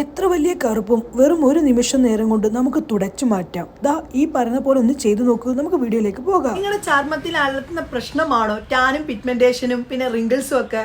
എത്ര വലിയ കറുപ്പും വെറും ഒരു നിമിഷം നേരം കൊണ്ട് നമുക്ക് തുടച്ചു മാറ്റാം. ദാ ഈ പറഞ്ഞ പോലെ ഒന്ന് ചെയ്തു നോക്കുക നമുക്ക് വീഡിയോയിലേക്ക് പോകാം. നിങ്ങളുടെ ചർമ്മത്തിൽ അലട്ടുന്ന പ്രശ്നമാണോ? ടാനും പിഗ്മെന്റേഷനും പിന്നെ റിങ്കിൾസും ഒക്കെ.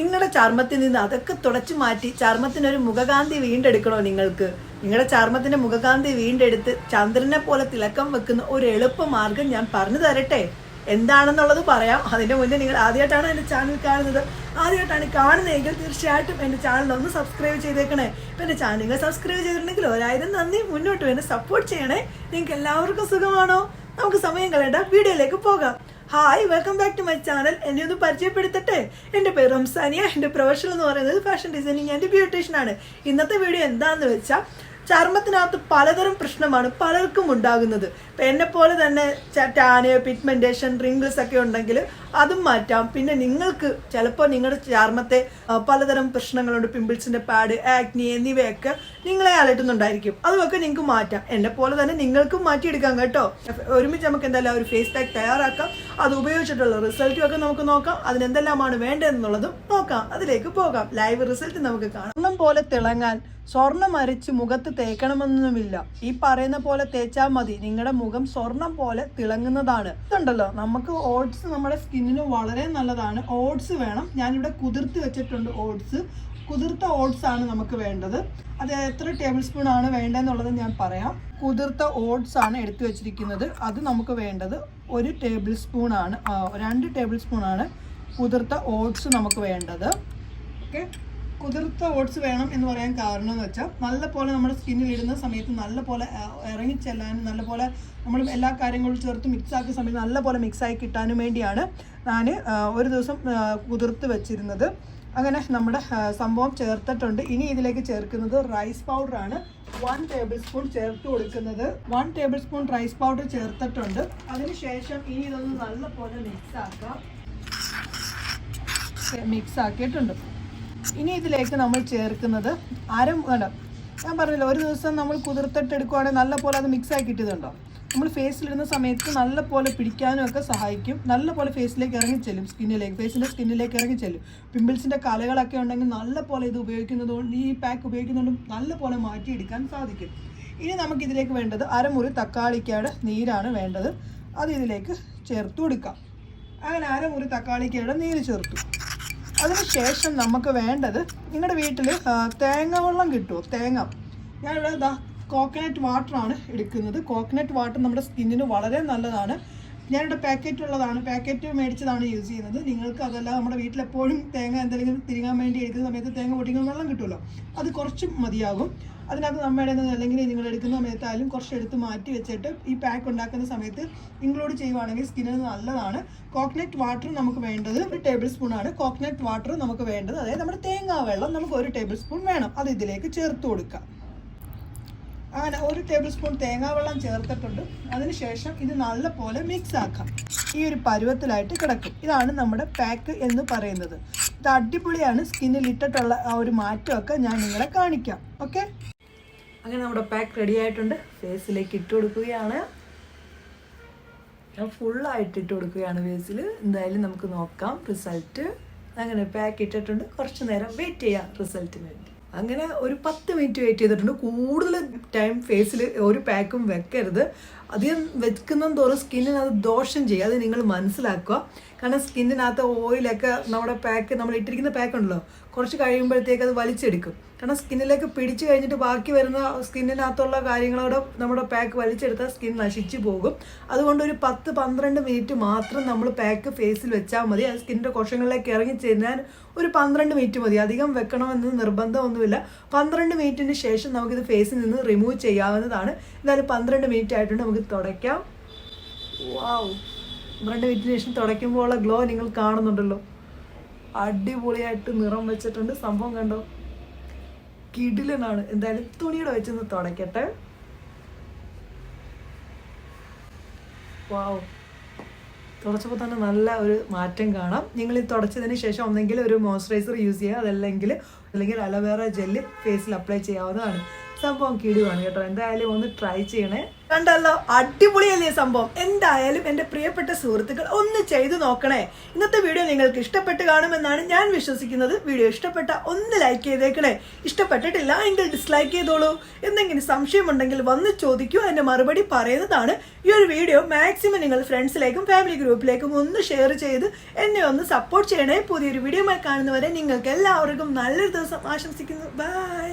നിങ്ങളുടെ ചർമ്മത്തിൽ നിന്ന് അതൊക്കെ തുടച്ചു മാറ്റി ചർമ്മത്തിനൊരു മുഖകാന്തി വീണ്ടെടുക്കണോ നിങ്ങൾക്ക്? നിങ്ങളുടെ ചർമ്മത്തിന്റെ മുഖകാന്തി വീണ്ടെടുത്ത് ചന്ദ്രനെ പോലെ തിളക്കം വെക്കുന്ന ഒരു എളുപ്പ മാർഗം ഞാൻ പറഞ്ഞു തരട്ടെ. എന്താണെന്നുള്ളത് പറയാം. അതിന്റെ മുന്നേ നിങ്ങൾ ആദ്യമായിട്ടാണ് എന്റെ ചാനൽ കാണുന്നത്. ആദ്യമായിട്ടാണ് കാണുന്നതെങ്കിൽ തീർച്ചയായിട്ടും എന്റെ ചാനൽ ഒന്ന് സബ്സ്ക്രൈബ് ചെയ്തേക്കണേ. ഇപ്പം എന്റെ ചാനൽ നിങ്ങൾ സബ്സ്ക്രൈബ് ചെയ്തിട്ടുണ്ടെങ്കിൽ ഒരായിരം നന്ദി. മുന്നോട്ട് വേണം സപ്പോർട്ട് ചെയ്യണേ. നിങ്ങൾക്ക് എല്ലാവർക്കും സുഖമാണോ? നമുക്ക് സമയം കളയണ്ട വീഡിയോയിലേക്ക് പോകാം. Hi welcome back to my channel എന്നെ ഒന്ന് പരിചയപ്പെടുത്തട്ടെ. എന്റെ പേര് റംസാനിയ. എന്റെ പ്രൊഫഷണൽ എന്ന് പറയുന്നത് ഫാഷൻ ഡിസൈനിങ് ആൻഡ് ബ്യൂട്ടീഷ്യൻ ആണ്. ഇന്നത്തെ വീഡിയോ എന്താണെന്ന് വെച്ചാൽ ചർമ്മത്തിനകത്ത് പലതരം പ്രശ്നമാണ് പലർക്കും ഉണ്ടാകുന്നത്. ഇപ്പം പോലെ തന്നെ ടാന് പിഗ്മെന്റേഷൻ റിങ്കിൾസ് ഒക്കെ ഉണ്ടെങ്കിൽ അതും മാറ്റാം. പിന്നെ നിങ്ങൾക്ക് ചിലപ്പോൾ നിങ്ങളുടെ ചർമ്മത്തെ പലതരം പ്രശ്നങ്ങളുണ്ട്. പിമ്പിൾസിന്റെ പാഡ് ആക്നി എന്നിവയൊക്കെ നിങ്ങളെ അലട്ടുന്നുണ്ടായിരിക്കും. അതുമൊക്കെ നിങ്ങൾക്ക് മാറ്റാം. എന്നെ പോലെ തന്നെ നിങ്ങൾക്കും മാറ്റിയെടുക്കാം കേട്ടോ. ഒരുമിച്ച് നമുക്ക് എന്തായാലും ഒരു ഫേസ് പാക്ക് തയ്യാറാക്കാം. അത് ഉപയോഗിച്ചിട്ടുള്ള റിസൾട്ടും ഒക്കെ നമുക്ക് നോക്കാം. അതിനെന്തെല്ലാമാണ് വേണ്ടതെന്നുള്ളതും നോക്കാം. അതിലേക്ക് പോകാം. ലൈവ് റിസൾട്ട് നമുക്ക് കാണാം. സ്വർണം പോലെ തിളങ്ങാൻ സ്വർണം അരച്ച് മുഖത്ത് തേക്കണമെന്നൊന്നുമില്ല. ഈ പറയുന്ന പോലെ തേച്ചാൽ മതി. നിങ്ങളുടെ മുഖം സ്വർണം പോലെ തിളങ്ങുന്നതാണ്. ഇതുണ്ടല്ലോ നമുക്ക് ഓട്സ് നമ്മുടെ സ്കിന്നിന് വളരെ നല്ലതാണ്. ഓട്സ് വേണം. ഞാനിവിടെ കുതിർത്ത് വെച്ചിട്ടുണ്ട് ഓട്സ്. കുതിർത്ത ഓട്സ് ആണ് നമുക്ക് വേണ്ടത്. അത് എത്ര ടേബിൾ സ്പൂൺ ആണ് വേണ്ടതെന്നുള്ളത് ഞാൻ പറയാം. കുതിർത്ത ഓട്സ് ആണ് എടുത്തു വെച്ചിരിക്കുന്നത്. അത് നമുക്ക് വേണ്ടത് ഒരു ടേബിൾ സ്പൂൺ ആണ്. രണ്ട് ടേബിൾ സ്പൂൺ ആണ് കുതിർത്ത ഓട്സ് നമുക്ക് വേണ്ടത്. ഓക്കെ? കുതിർത്ത ഓട്സ് വേണം എന്ന് പറയാൻ കാരണം എന്ന് വെച്ചാൽ നല്ല പോലെ നമ്മുടെ സ്കിന്നിൽ ഇടുന്ന സമയത്ത് നല്ല പോലെ ആ, ഇറങ്ങിച്ചെല്ലാനും നല്ല പോലെ നമ്മൾ എല്ലാ കാര്യങ്ങളും ചേർത്ത് മിക്സ് ആക്കിയ സമയത്ത് നല്ല പോലെ മിക്സായി കിട്ടാനും വേണ്ടിയാണ് ഞാൻ ഒരു ദിവസം കുതിർത്ത് വെച്ചിരുന്നത്. അങ്ങനെ നമ്മുടെ സംഭവം ചേർത്തിട്ടുണ്ട്. ഇനി ഇതിലേക്ക് ചേർക്കുന്നത് റൈസ് പൗഡറാണ് വൺ ടേബിൾ സ്പൂൺ ചേർത്ത് കൊടുക്കുന്നത്. One tablespoon rice powder ചേർത്തിട്ടുണ്ട് അതിനുശേഷം ഇനി ഇതൊന്ന് നല്ല പോലെ മിക്സ് ആക്കാം മിക്സ് ആക്കിയിട്ടുണ്ട്. ഇനി ഇതിലേക്ക് നമ്മൾ ചേർക്കുന്നത് അരം വേണ്ട ഞാൻ പറഞ്ഞില്ല ഒരു ദിവസം നമ്മൾ കുതിർത്തിട്ട് എടുക്കുവാണെങ്കിൽ നല്ല പോലെ അത് മിക്സ് ആക്കി കിട്ടിയതുണ്ടോ? നമ്മൾ ഫേസിലിടുന്ന സമയത്ത് നല്ല പോലെ പിടിക്കാനും ഒക്കെ സഹായിക്കും. നല്ല പോലെ ഫേസിലേക്ക് ഇറങ്ങി ചെല്ലും സ്കിന്നിലേക്ക് ഫേസിന്റെ സ്കിന്നിലേക്ക് ഇറങ്ങി ചെല്ലും. പിമ്പിൾസിന്റെ കലകളൊക്കെ ഉണ്ടെങ്കിൽ നല്ല പോലെ ഇത് ഉപയോഗിക്കുന്നതുകൊണ്ട് ഈ പാക്ക് ഉപയോഗിക്കുന്നതുകൊണ്ട് നല്ല പോലെ മാറ്റിയെടുക്കാൻ സാധിക്കും. ഇനി നമുക്ക് ഇതിലേക്ക് വേണ്ടത് അരമുറി തക്കാളിക്കയുടെ നീരാണ് വേണ്ടത്. അത് ഇതിലേക്ക് ചേർത്ത് കൊടുക്കാം. അങ്ങനെ അരമുറി തക്കാളിക്കയുടെ നീര് ചേർത്തു. അതിനുശേഷം നമുക്ക് വേണ്ടത് നിങ്ങളുടെ വീട്ടിൽ തേങ്ങ വെള്ളം കിട്ടുമോ തേങ്ങ. ഞാനിവിടെ കോക്കനട്ട് വാട്ടറാണ് എടുക്കുന്നത്. കോക്കനട്ട് വാട്ടർ നമ്മുടെ സ്കിന്നിന് വളരെ നല്ലതാണ്. ഞാനിവിടെ പാക്കറ്റ് ഉള്ളതാണ്. പാക്കറ്റ് മേടിച്ചതാണ് യൂസ് ചെയ്യുന്നത്. നിങ്ങൾക്ക് അതല്ല നമ്മുടെ വീട്ടിലെപ്പോഴും തേങ്ങ എന്തെങ്കിലും തിരികാൻ വേണ്ടി എടുക്കുന്ന സമയത്ത് തേങ്ങ പൊട്ടിക്കുന്ന വെള്ളം കിട്ടുമല്ലോ? അത് കുറച്ച് മതിയാകും. അതിനകത്ത് നമ്മുടെ അല്ലെങ്കിൽ നിങ്ങൾ എടുക്കുന്ന സമയത്തായാലും കുറച്ച് എടുത്ത് മാറ്റി വെച്ചിട്ട് ഈ പാക്ക് ഉണ്ടാക്കുന്ന സമയത്ത് ഇൻക്ലൂഡ് ചെയ്യുവാണെങ്കിൽ സ്കിന്നിന് നല്ലതാണ്. കോക്കനട്ട് വാട്ടർ നമുക്ക് വേണ്ടത് ഒരു ടേബിൾ സ്പൂൺ ആണ്. കോക്കനട്ട് വാട്ടർ നമുക്ക് വേണ്ടത്. അതായത് നമ്മുടെ തേങ്ങാ വെള്ളം നമുക്ക് ഒരു ടേബിൾ സ്പൂൺ വേണം. അത് ഇതിലേക്ക് ചേർത്ത് കൊടുക്കാം അങ്ങനെ ഒരു ടേബിൾ സ്പൂൺ തേങ്ങാ വെള്ളം ചേർത്തിട്ടുണ്ട്. അതിനുശേഷം ഇത് നല്ലപോലെ മിക്സ് ആക്കാം. ഈ ഒരു പരുവത്തിലായിട്ട് കിടക്കും. ഇതാണ് നമ്മുടെ പാക്ക് എന്ന് പറയുന്നത്. ഇത് അടിപൊളിയാണ്. സ്കിന്നിൽ ഇട്ടിട്ടുള്ള ആ ഒരു മാറ്റമൊക്കെ ഞാൻ നിങ്ങളെ കാണിക്കാം. ഓക്കെ അങ്ങനെ നമ്മുടെ പാക്ക് റെഡി ആയിട്ടുണ്ട്. ഫേസിലേക്ക് ഇട്ട് കൊടുക്കുകയാണ്. ഞാൻ ഫുള്ളായിട്ട് ഇട്ട് കൊടുക്കുകയാണ് ഫേസിൽ എന്തായാലും നമുക്ക് നോക്കാം. റിസൾട്ട് അങ്ങനെ പാക്ക് ഇട്ടിട്ടുണ്ട്. കുറച്ച് നേരം വെയിറ്റ് ചെയ്യാം റിസൾട്ടിന് വേണ്ടി. അങ്ങനെ ഒരു പത്ത് മിനിറ്റ് വെയിറ്റ് ചെയ്തിട്ടുണ്ട്. കൂടുതൽ ടൈം ഫേസിൽ ഒരു പാക്കും വെക്കരുത്. അധികം വെക്കുന്നതും തോറും സ്കിന്നിന് അത് ദോഷം ചെയ്യും. അത് നിങ്ങൾ മനസ്സിലാക്കുക. കാരണം സ്കിന്നിനകത്ത് ഓയിലൊക്കെ നമ്മുടെ പാക്ക് നമ്മൾ ഇട്ടിരിക്കുന്ന പാക്ക് ഉണ്ടല്ലോ. കുറച്ച് കഴിയുമ്പോഴത്തേക്ക് അത് വലിച്ചെടുക്കും. കാരണം സ്കിന്നിലേക്ക് പിടിച്ചു കഴിഞ്ഞിട്ട് ബാക്കി വരുന്ന സ്കിന്നിനകത്തുള്ള കാര്യങ്ങളോട് നമ്മുടെ പാക്ക് വലിച്ചെടുത്താൽ സ്കിൻ നശിച്ചു പോകും. അതുകൊണ്ട് ഒരു പത്ത് പന്ത്രണ്ട് മിനിറ്റ് മാത്രം നമ്മൾ പാക്ക് ഫേസിൽ വെച്ചാൽ മതി. അത് സ്കിന്നിന്റെ കോശങ്ങളിലേക്ക് ഇറങ്ങി ചെല്ലാൻ ഒരു പന്ത്രണ്ട് മിനിറ്റ് മതി. അധികം വെക്കണമെന്ന് നിർബന്ധമൊന്നുമില്ല. പന്ത്രണ്ട് മിനിറ്റിന് ശേഷം നമുക്കിത് ഫേസിൽ നിന്ന് റിമൂവ് ചെയ്യാവുന്നതാണ്. എന്തായാലും പന്ത്രണ്ട് മിനിറ്റ് ആയിട്ടുണ്ട്. നമുക്ക് തുടയ്ക്കാം. വാവ് തുടയ്ക്കുമ്പോഴുള്ള തുടയ്ക്കുമ്പോൾ ഉള്ള ഗ്ലോ നിങ്ങൾ കാണുന്നുണ്ടല്ലോ. അടിപൊളിയായിട്ട് നിറം വെച്ചിട്ടുണ്ട്. സംഭവം കണ്ടോ? കിടിലനാണ്. എന്തായാലും തുണിയുടെ വെച്ചൊന്ന് തുടയ്ക്കട്ടെ. വാവ് തുടച്ചപ്പോൾ തന്നെ നല്ല ഒരു മാറ്റം കാണാം. നിങ്ങൾ ഇത് തുടച്ചതിന് ശേഷം ഒന്നെങ്കിൽ ഒരു മോയ്സ്ചറൈസർ യൂസ് ചെയ്യുക. അതല്ലെങ്കിൽ അല്ലെങ്കിൽ അലോവേറ ജെല്ല് ഫേസിൽ അപ്ലൈ ചെയ്യാവുന്നതാണ്. സംഭവം കിടുവാണ് കേട്ടോ. എന്തായാലും ഒന്ന് ട്രൈ ചെയ്യണേ. കണ്ടല്ലോ അടിപൊളിയല്ലേ സംഭവം. എന്തായാലും എന്റെ പ്രിയപ്പെട്ട സുഹൃത്തുക്കൾ ഒന്ന് ചെയ്തു നോക്കണേ. ഇന്നത്തെ വീഡിയോ നിങ്ങൾക്ക് ഇഷ്ടപ്പെട്ട് കാണുമെന്നാണ് ഞാൻ വിശ്വസിക്കുന്നത്. വീഡിയോ ഇഷ്ടപ്പെട്ട ഒന്ന് ലൈക്ക് ചെയ്തേക്കണേ. ഇഷ്ടപ്പെട്ടിട്ടില്ല എങ്കിൽ ഡിസ്ലൈക്ക് ചെയ്തോളൂ. എന്തെങ്കിലും സംശയമുണ്ടെങ്കിൽ വന്ന് ചോദിക്കൂ. എന്റെ മറുപടി പറയുന്നതാണ് ഈ ഒരു വീഡിയോ. മാക്സിമം നിങ്ങൾ ഫ്രണ്ട്സിലേക്കും ഫാമിലി ഗ്രൂപ്പിലേക്കും ഒന്ന് ഷെയർ ചെയ്ത് എന്നെ ഒന്ന് സപ്പോർട്ട് ചെയ്യണേ. പുതിയൊരു വീഡിയോ കാണുന്നവരെ നിങ്ങൾക്ക് എല്ലാവർക്കും നല്ലൊരു ദിവസം ആശംസിക്കുന്നു. ബൈ